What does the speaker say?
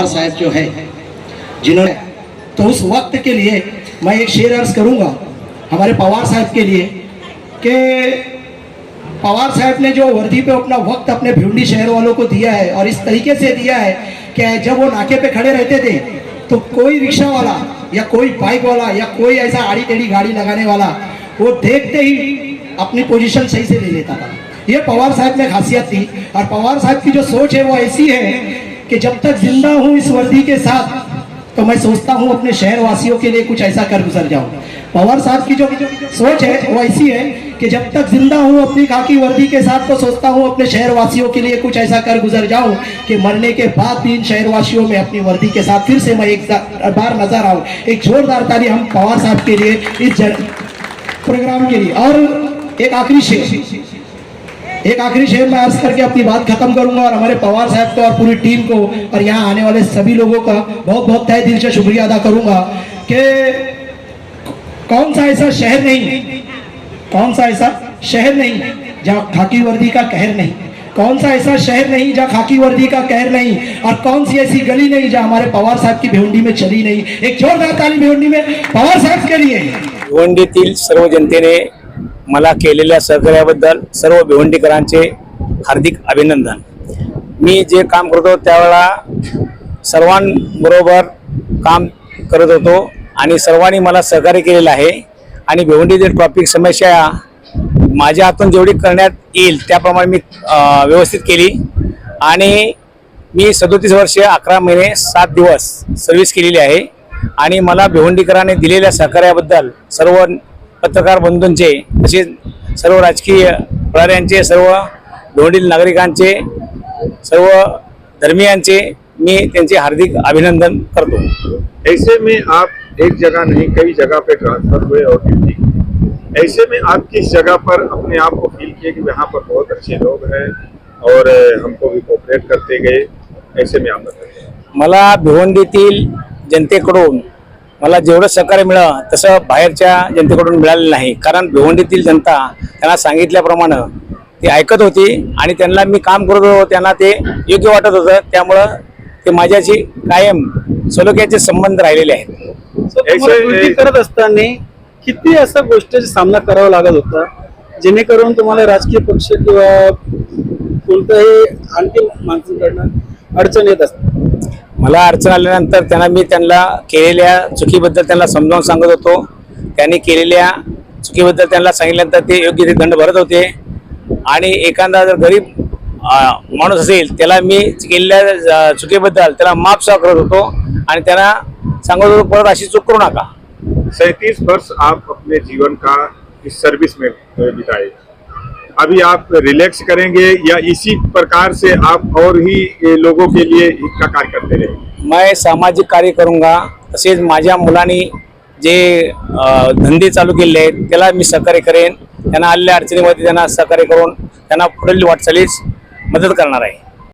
पवार साहब जो है, जिन्होंने तो उस वक्त के लिए मैं एक शेर अर्ज़ करूँगा, हमारे पवार साहब के लिए, कि पवार साहब ने जो वर्दी पे अपना वक्त अपने भिवंडी शहर वालों को दिया है, और इस तरीके से दिया है कि जब वो नाके पे खड़े रहते थे तो कोई रिक्शा वाला या कोई बाइक वाला या कोई ऐसा आड़ी टेढ़ी गाड़ी लगाने वाला, वो देखते ही अपनी पोजीशन सही से ले लेता था। ये पवार साहब में खासियत थी और पवार साहब की जो सोच है वो ऐसी है कि जब तक ज़िंदा हूँ इस वर्दी के साथ तो मैं सोचता हूँ अपने शहर वासियों के लिए कुछ ऐसा कर गुजर जाऊँ। पवार साहब की जो सोच है, वो ऐसी है कि जब तक ज़िंदा हूँ अपनी खाकी वर्दी के साथ तो सोचता हूँ अपने शहर वासियों के लिए कुछ ऐसा कर गुजर जाऊँ कि मरने के बाद भी इन शहर वासियों में अपनी वर्दी के साथ फिर से मैं एक बार नज़र आऊँ। एक जोरदार ताली हम पवार साहब के लिए इस प्रोग्राम के लिए। और एक आखिरी शेर। एक आखिरी शेर मैं अर्ज़ करके अपनी बात खत्म करूँगा और हमारे पवार साहब को और पूरी टीम को और यहाँ आने वाले सभी लोगों का बहुत बहुत तय दिल से शुक्रिया अदा करूँगा कि कौन सा ऐसा शहर नहीं, कौन सा ऐसा शहर नहीं जहाँ खाकी वर्दी का कहर नहीं, कौन सा ऐसा शहर नहीं जहाँ खाकी वर्दी का कहर नहीं और कौन सी ऐसी गली नहीं जहाँ हमारे पवार साहब की भिवंडी में चली नहीं। एक जोरदार ताली भिवंडी में पवार साहब के लिए। भिवंडीतील सर्व जनतेने मला केलेल्या सहकार्याबद्दल सर्व भिवंडीकरांचे हार्दिक अभिनंदन. मी जे काम करतो त्यावेळा सर्वांबरोबर काम करत होतो आणि सर्वांनी मला सहकार्य केलेलं आहे. आणि भिवंडीतील ट्रॉफिक समस्या माझ्या हातून जेवढी करण्यात येईल त्याप्रमाणे मी व्यवस्थित केली. आणि मी सदोतीस वर्ष अकरा महिने सात दिवस सर्व्हिस केलेली आहे. आणि मला भिवंडीकरांनी दिलेल्या सहकार्याबद्दल सर्व पत्रकार बंधूंचे तसेच सर्व राजकीय पुढाऱ्यांचे सर्व भिवंडील नागरिकांचे सर्व धर्मियांचे मी त्यांचे हार्दिक अभिनंदन करतो. ऐसे में आप एक जगह नहीं कई जगह पे ट्रांसफर हुए और ड्यूटी। ऐसे में आप किस जगह पर अपने आप को फील किए कि यहाँ पर बहुत अच्छे लोग हैं और हमको भी कोऑपरेट करते गए? ऐसे में आप बताइए। मला भिवंडीतील जनतेकडून मला जेवढं सहकार्य मिळालं तसं बाहेरच्या जनतेकडून मिळालेलं नाही. कारण भिवंडीतील जनता त्यांना सांगितल्याप्रमाणे ते ऐकत होती आणि त्यांना मी काम करत होतो त्यांना ते योग्य वाटत होतं. त्यामुळं ते माझ्याशी कायम सलोख्याचे संबंध राहिलेले आहेत. करत असताना किती असा गोष्टीचा सामना करावा लागत होता जेणेकरून तुम्हाला राजकीय पक्ष किंवा कोणत्याही आणखी माणसांकडनं अडचण येत असते? मला अडचण आल्यानंतर त्यांना मी त्यांना केलेल्या चुकीबद्दल त्यांना समजावून सांगत होतो. त्यांनी केलेल्या चुकीबद्दल त्यांना सांगितल्यानंतर ते योग्य ते दंड भरत होते. आणि एखादा जर गरीब माणूस असेल त्याला मी केलेल्या चुकीबद्दल त्याला माफ करत होतो आणि त्यांना सांगत होतो परत अशी चूक करू नका. सैतीस वर्ष आप अपने जीवन का इस सर्विस में बिताए अभी आप रिलैक्स करेंगे या इसी प्रकार से आप और ही लोगों के लिए हित का कार्य करते रहे मैं सामाजिक कार्य करूंगा तसेच माझ्या मुलांनी जे धंदे चालू केले आहेत त्याला मी सहकार्य करेन. त्यांना आलेल्या अडचणीमध्ये त्यांना सहकार्य करून त्यांना पुढील वाटचालीस मदत करणार आहे.